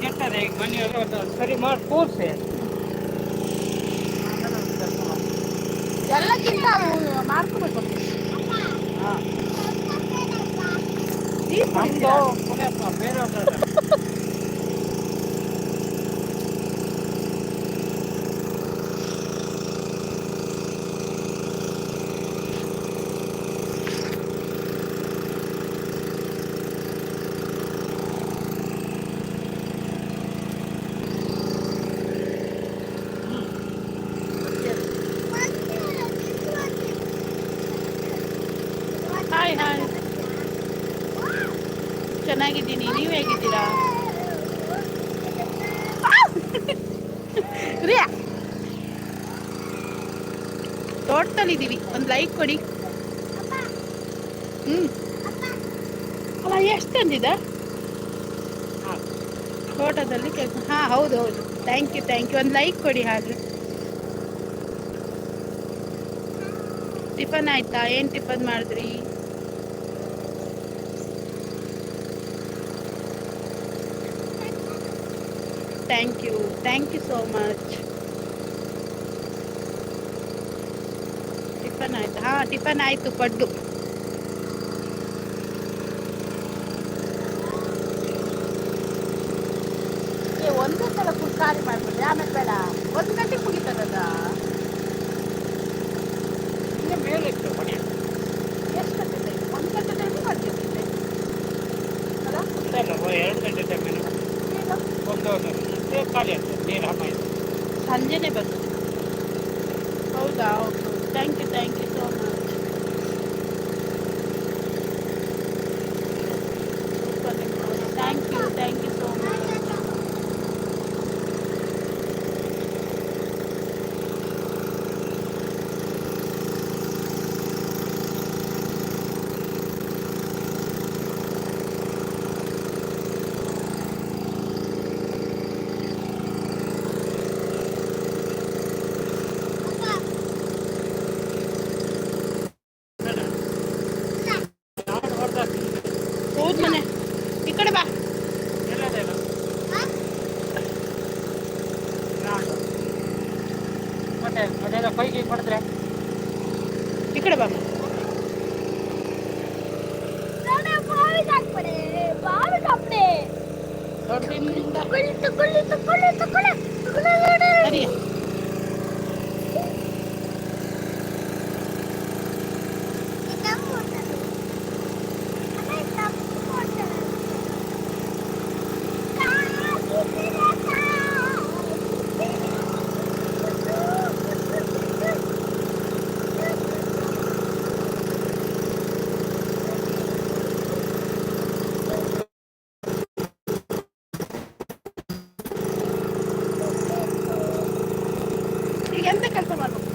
Tractor એક બન્યો તો ફરી માર પૂરશે ચાલો ચિંતા માર તો હા. ઈ પણ તો કોને ફેરો ಹಾಯ್ ಹಾಯ್ ಚೆನ್ನಾಗಿದ್ದೀನಿ. ನೀವು ಹೇಗಿದ್ದೀರಾ? ತೋಟದಲ್ಲಿ ಇದೀವಿ. ಒಂದು ಲೈಕ್ ಕೊಡಿ. ಹ್ಞೂ ಅಲ್ಲ ಎಷ್ಟು ತಂದಿದೆ ಹಾಂ ತೋಟದಲ್ಲಿ ಕೆಲಸ. ಹಾಂ ಹೌದು ಹೌದು. ಥ್ಯಾಂಕ್ ಯು ಥ್ಯಾಂಕ್ ಯು ಒಂದು ಲೈಕ್ ಕೊಡಿ ಹಾಗೆ. ಟಿಫನ್ ಆಯ್ತಾ? ಏನು ಟಿಫನ್ ಮಾಡಿದ್ರಿ? Thank you thank you so much tiffin ಆಯ್ತು. ಹಾಂ ಟಿಫನ್ ಆಯಿತು ಪಡ್ಡು ಏ ಒಂದೇ ಸಲ ಫುಲ್ ಖಾಲಿ ಮಾಡ್ಬಿಡ್ರಿ. ಆಮೇಲೆ ಬೇಡ. ಒಂದು ಗಂಟೆಗೆ ಮುಗಿತದ ಮೇಲೆ ಇತ್ತು ಮನೆ. ಎಷ್ಟು ಗಂಟೆ ಒಂದು ಗಂಟೆ ಟೈಮಿಗೆ ಮಾಡ್ತಿದ್ದೆ ಅಲ್ಲ ಎರಡು ಗಂಟೆ ಒಂದು ಒಂದು ಖಾಲಿ ಆಗ್ತದೆ ನೀರು ಇದೆ ಸಂಜೆನೆ ಬಂತು ಹೌದಾ? Okay thank you thank you so much ಅದೆಲ್ಲ ಕೈಗೆ ಕೊಡಿದ್ರೆ ಈ ಕಡೆ ಬಾ ಮನೆ ದೊಡ್ಡದಿಂದ ಸರಿಯಾ খেলতে পারব।